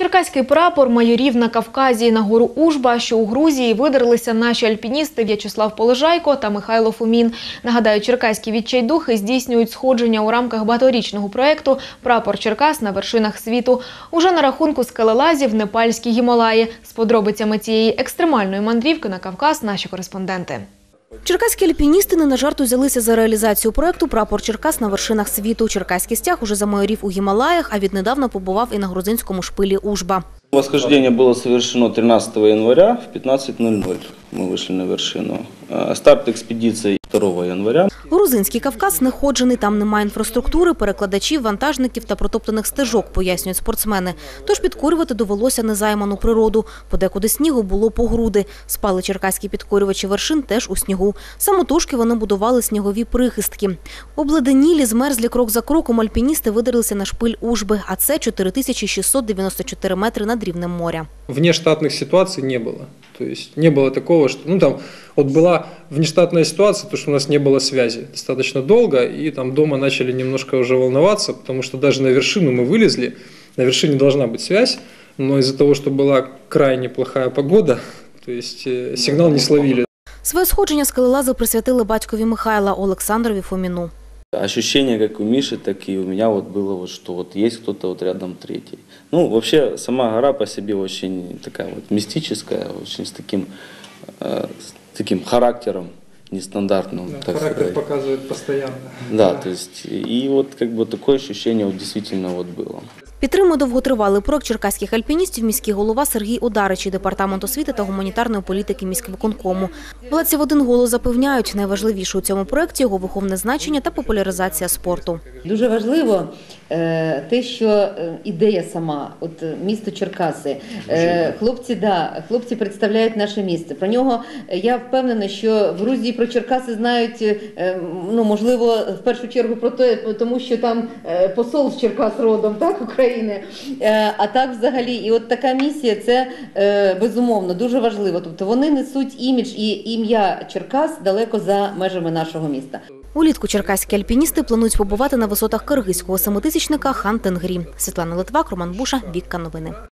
Черкаський прапор майорів на Кавказі на гору Ужба, що у Грузії видерлися наші альпіністи В'ячеслав Полежайко та Михайло Фомін. Нагадаю, черкаські відчайдухи здійснюють сходження у рамках багаторічного проєкту Прапор Черкас на вершинах світу. Уже на рахунку скелелазів Непальські Гімалаї. З подробицями цієї екстремальної мандрівки на Кавказ наші кореспонденти. Черкаські альпіністи не на жарт узялися за реалізацію проекту Прапор Черкас на вершинах світу. Черкаський стяг уже замайорів у Гімалаях, а віднедавна побував і на грузинському шпилі Ужба. Восхождение было совершено 13 января в 15.00. Мы вышли на вершину. А Старт экспедиции 2 января. Грузинський Кавказ не ходжений, там немає інфраструктури, перекладачів, вантажників та протоптаних стежок, пояснюють спортсмени. Тож підкорювати довелося незайману природу. Подекуди снігу було по груди. Спали черкаські підкорювачі вершин теж у снігу. Самотужки вони будували снігові прихистки. Обледенілі, змерзлі крок за кроком альпіністи видерлися на шпиль Ужби, а це 4694 метри над рівнем моря. Внештатных ситуаций не было. То есть не было такого, что, ну там, вот была внештатная ситуация, то что у нас не было связи достаточно долго, и там дома начали немножко уже волноваться, потому что даже на вершину мы вылезли, на вершине должна быть связь, но из-за того, что была крайне плохая погода, то есть э, сигнал не словили. Своє сходження скелелази присвятили батькові Михайла Олександрові Фоміну. Ощущение как у Миши, так и у меня вот было, вот, что вот есть кто-то вот рядом третий. Ну, вообще, сама гора по себе очень такая вот мистическая, очень с таким, э, с таким характером нестандартным. так сказать. показывает постоянно. Да, то есть, и вот как бы такое ощущение вот действительно вот было. Підтримує довготривалий проект черкаських альпіністів міський голова Сергій Одарич і департамент освіти та гуманітарної політики міськвиконкому. Владці в один голос запевняють, найважливіше у цьому проекті його виховне значення та популяризація спорту. Дуже важливо е, те, що е, ідея сама, от е, місто Черкаси, хлопці, да, хлопці представляють наше місце. Про нього я впевнена, що в Грузії про Черкаси знають, ну можливо, в першу чергу про те, тому що там посол з Черкас родом, так, України. Е, А так, взагалі, і от така місія це е, безумовно дуже важливо. Тобто вони несуть імідж і ім'я Черкас далеко за межами нашого міста. Улітку черкаські альпіністи планують побувати на висотах киргизького семитисячника Хан Тенгрі. Світлана Литвак, Роман Буша, Вікка Новини.